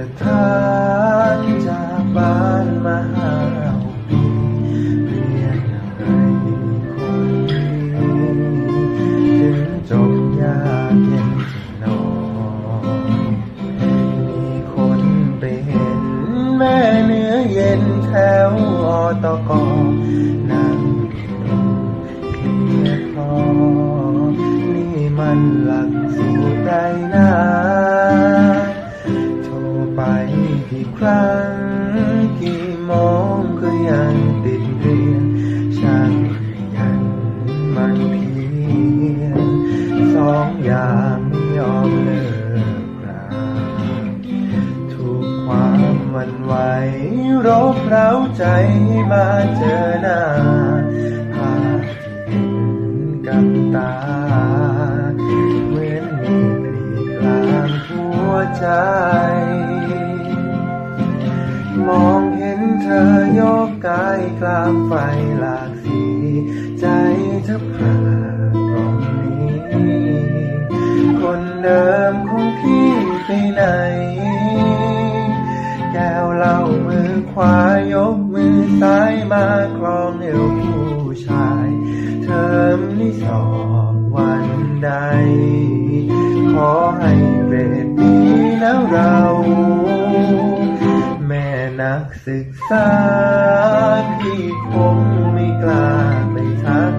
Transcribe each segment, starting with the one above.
อทานจากบ้านมาหาเปีเรียนอะไรคนเดีถึงจบยากเย็นจะนอนมีคนไปเห็นแม่เนื้อเย็นแถวอตก ยางไม่ยอมเลิกราถูกความหวันไหวรบเร้าใจมาเจอหน้าภาพที่เห็นกับตา เหมือนมีกรีดกลางหัวใจ มองเห็นเธอยกกายกลางไฟหลากสี ใจแทบขาตรงนี้ วายกมือซ้ายมาคลองเอวผู้ชาย เทอมที่สอบวันใด ขอให้เกรดดีแล้วเรา แม่นักศึกษาที่คงไม่กล้าไปทัก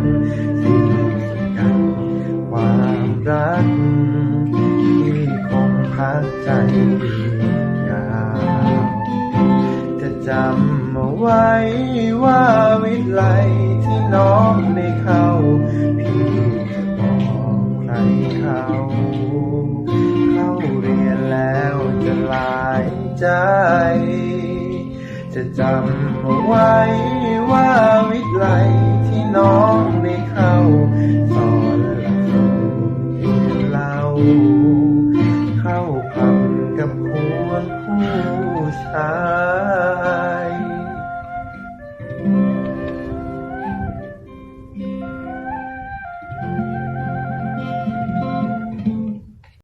สิ่งกันความรักที่คงพักใจ จำเอาไว้ว่าวิทย์ไลที่น้องได้เข้า พี่จะบอกใครเขาเข้าเรียนแล้วจะลายใจ จะจำเอาไว้ว่าวิทย์ไลที่น้องได้เข้า สอนหลักสูตรเราเข้าพันกับควงผู้ชา